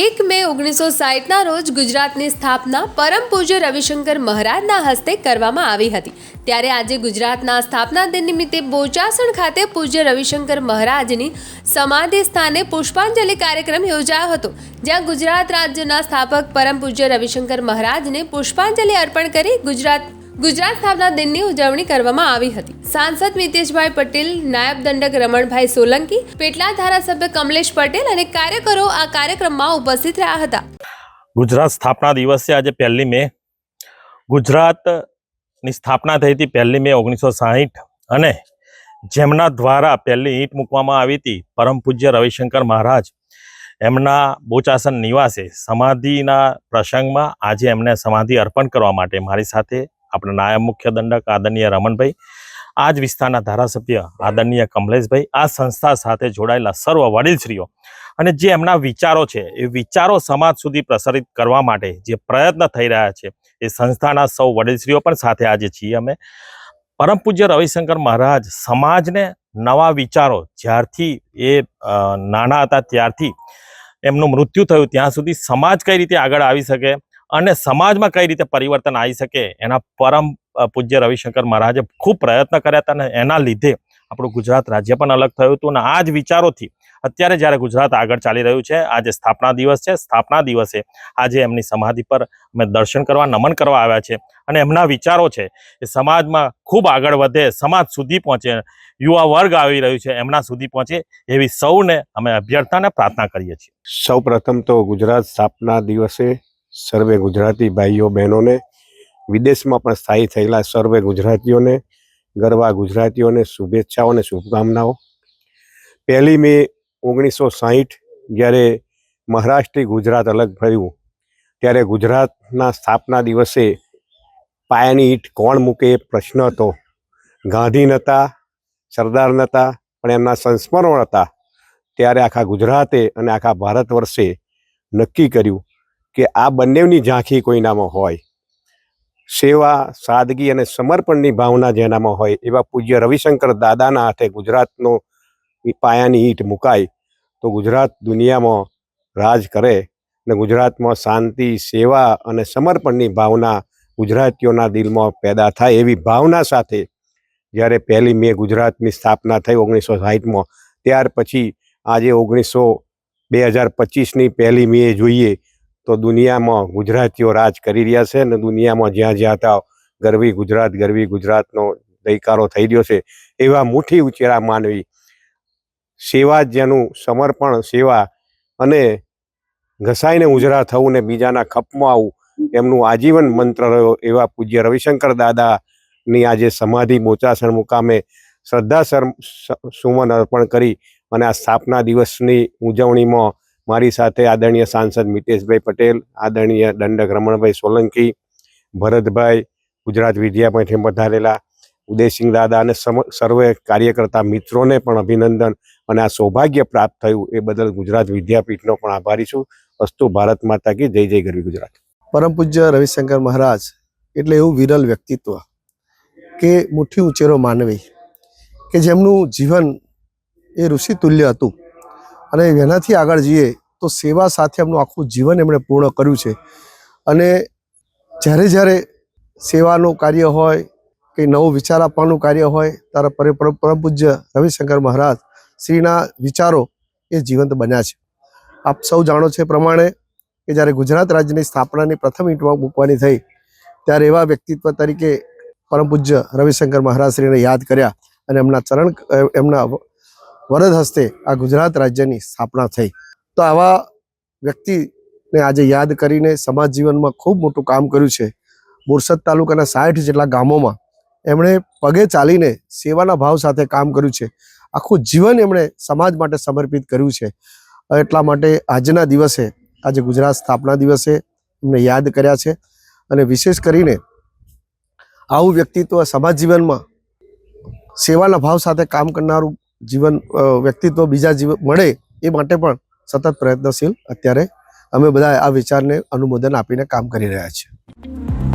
એક મે ઓગણીસો સાહીઠના રોજ ગુજરાતની સ્થાપના પરમ પૂજ્ય રવિશંકર મહારાજના હસ્તે કરવામાં આવી હતી. ત્યારે આજે ગુજરાતના સ્થાપના દિન નિમિત્તે બોચાસણ ખાતે પૂજ્ય રવિશંકર મહારાજની સમાધિ સ્થાને પુષ્પાંજલિ કાર્યક્રમ યોજાયો હતો. જ્યાં ગુજરાત રાજ્યના સ્થાપક પરમ પૂજ્ય રવિશંકર મહારાજને પુષ્પાંજલિ અર્પણ કરી ગુજરાત ગુજરાત સ્થાપના દિનની ઉજવણી કરવામાં આવી હતી. સાંસદ મિતેશભાઈ પટેલ, નાયબ દંડક રમણભાઈ સોલંકી, પેટલા ધારાસભ્ય કમલેશ પટેલ અને કાર્યકરો આ કાર્યક્રમમાં ઉપસ્થિત રહ્યા હતા. ગુજરાત સ્થાપના દિવસે આજે પહેલી મે. ગુજરાતની સ્થાપના થઈ હતી પહેલી મે ઓગણીસો સાહીઠ અને જેમના દ્વારા પહેલી ઈંટ મૂકવામાં આવી હતી પરમ પૂજ્ય રવિશંકર મહારાજ. એમના બોચાસન નિવાસે સમાધિના પ્રસંગમાં આજે એમને સમાધિ અર્પણ કરવા માટે મારી સાથે આપણા નાયબ મુખ્ય દંડક આદરણીય રમણભાઈ આ જ વિસ્તારના ધારાસભ્ય આદરણીય કમલેશભાઈ, આ સંસ્થા સાથે જોડાયેલા સર્વ વડીલશ્રીઓ અને જે એમના વિચારો છે, એ વિચારો સમાજ સુધી પ્રસારિત કરવા માટે જે પ્રયત્ન થઈ રહ્યા છે, એ સંસ્થાના સૌ વડીલશ્રીઓ પણ સાથે આજે છીએ અમે. પરમ પૂજ્ય રવિશંકર મહારાજ સમાજને નવા વિચારો જ્યારથી એ નાના હતા ત્યારથી એમનું મૃત્યુ થયું, ત્યાં સુધી સમાજ કઈ રીતે આગળ આવી શકે? અને સમાજમાં કઈ રીતે પરિવર્તન આવી શકે, એના પરમ પૂજ્ય રવિશંકર મહારાજે ખૂબ પ્રયત્ન કર્યા હતા અને એના લીધે આપણું ગુજરાત રાજ્ય પણ અલગ થયું હતું અને આ જ વિચારોથી અત્યારે જ્યારે ગુજરાત આગળ ચાલી રહ્યું છે, આજે સ્થાપના દિવસ છે, સ્થાપના દિવસે આજે એમની સમાધિ પર અમે દર્શન કરવા, નમન કરવા આવ્યા છે અને એમના વિચારો છે એ સમાજમાં ખૂબ આગળ વધે, સમાજ સુધી પહોંચે, યુવા વર્ગ આવી રહ્યું છે, એમના સુધી પહોંચે એવી સૌને અમે અભ્યર્થના પ્રાર્થના કરીએ છીએ. સૌ તો ગુજરાત સ્થાપના દિવસે સર્વે ગુજરાતી ભાઈઓ બહેનોને, વિદેશમાં પણ સ્થાયી થયેલા સર્વે ગુજરાતીઓને, ગરવા ગુજરાતીઓને શુભેચ્છાઓ અને શુભકામનાઓ. પહેલી મે ઓગણીસો સાહીઠ જ્યારે મહારાષ્ટ્રથી ગુજરાત અલગ થયું ત્યારે ગુજરાતના સ્થાપના દિવસે પાયાની ઈટ કોણ મૂકે એ પ્રશ્ન હતો. ગાંધી નહોતા, સરદાર નહોતા, પણ એમના સંસ્મરણો હતા. ત્યારે આખા ગુજરાતે અને આખા ભારત વર્ષે નક્કી કર્યું કે આ બંનેની ઝાંખી કોઈનામાં હોય. સેવા, સાદગી અને સમર્પણની ભાવના જેનામાં હોય એવા પૂજ્ય રવિશંકર દાદાના હાથે ગુજરાતનો પાયાની ઈંટ મુકાય તો ગુજરાત દુનિયામાં રાજ કરે ને ગુજરાતમાં શાંતિ, સેવા અને સમર્પણની ભાવના ગુજરાતીઓના દિલમાં પેદા થાય એવી ભાવના સાથે જ્યારે પહેલી મે ગુજરાતની સ્થાપના થઈ ઓગણીસો સાહીઠમાં, ત્યાર પછી આજે ઓગણીસો બે હજાર પચીસની પહેલી મે જોઈએ તો દુનિયામાં ગુજરાતીઓ રાજ કરી રહ્યા છે અને દુનિયામાં જ્યાં જ્યાં ત્યાં ગરવી ગુજરાત, ગરવી ગુજરાતનો દયકારો થઈ રહ્યો છે, એવા મુઠ્ઠી ઉચેરા માનવી, સેવા જેનું સમર્પણ, સેવા અને ઘસાઈને ઉજરા થવું ને બીજાના ખપમાં આવું, એમનું આજીવન મંત્ર રહ્યો એવા પૂજ્ય રવિશંકર દાદાની આજે સમાધિ મોચાસણ મુકામે શ્રદ્ધાસર સુમન અર્પણ કરી અને આ સ્થાપના દિવસની ઉજવણીમાં મારી સાથે આદરણીય સાંસદ મિતેશભાઈ પટેલ, આદરણીય દંડક રમણભાઈ સોલંકી, ભરતભાઈ ગુજરાત વિદ્યાપીઠે પધારેલા ઉદયસિંહ દાદા અને સર્વે કાર્યકર્તા મિત્રોને પણ અભિનંદન અને આ સૌભાગ્ય પ્રાપ્ત થયું એ બદલ ગુજરાત વિદ્યાપીઠનો પણ આભારી છું. અસ્તુ ભારત માતા કી જય જય ગરવી ગુજરાત. પરમ પૂજ્ય રવિશંકર મહારાજ, એટલે એવું વિરલ વ્યક્તિત્વ કે મુઠ્ઠી ઉંચેરો માનવી, કે જેમનું જીવન એ ઋષિતુલ્ય હતું. અને એનાથી આગળ જઈએ તો સેવા સાથે એમનું આખું જીવન એમણે પૂર્ણ કર્યું છે. અને જ્યારે જ્યારે સેવાનું કાર્ય હોય, કે નવું વિચાર આપવાનું કાર્ય હોય, ત્યારે પરે પરમ પૂજ્ય રવિશંકર મહારાજ શ્રીના વિચારો એ જીવંત બન્યા છે. આપ સૌ જાણો છે પ્રમાણે કે જ્યારે ગુજરાત રાજ્યની સ્થાપનાની પ્રથમ ઈંટમાં મૂકવાની થઈ, ત્યારે એવા વ્યક્તિત્વ તરીકે પરમ પૂજ્ય રવિશંકર મહારાજ શ્રીને યાદ કર્યા અને એમના ચરણ, એમના વરદ હસ્તે આ ગુજરાત રાજ્યની સ્થાપના થઈ. તો આવા વ્યક્તિને આજે યાદ કરીને સમાજ જીવનમાં ખૂબ મોટું કામ કર્યું છે. બોરસદ તાલુકાના સાઠ જેટલા ગામોમાં એમણે પગે ચાલીને સેવાના ભાવ સાથે કામ કર્યું છે. આખું જીવન એમણે સમાજ માટે સમર્પિત કર્યું છે. એટલા માટે આજના દિવસે, આજે ગુજરાત સ્થાપના દિવસે એમને યાદ કર્યા છે. અને વિશેષ કરીને આવું વ્યક્તિત્વ સમાજ જીવનમાં સેવાના ભાવ સાથે કામ કરનારું જીવન વ્યક્તિત્વ બીજા જીવન મળે એ માટે પણ સતત પ્રયત્નશીલ અત્યારે અમે બધા આ વિચારને અનુમોદન આપીને કામ કરી રહ્યા છીએ.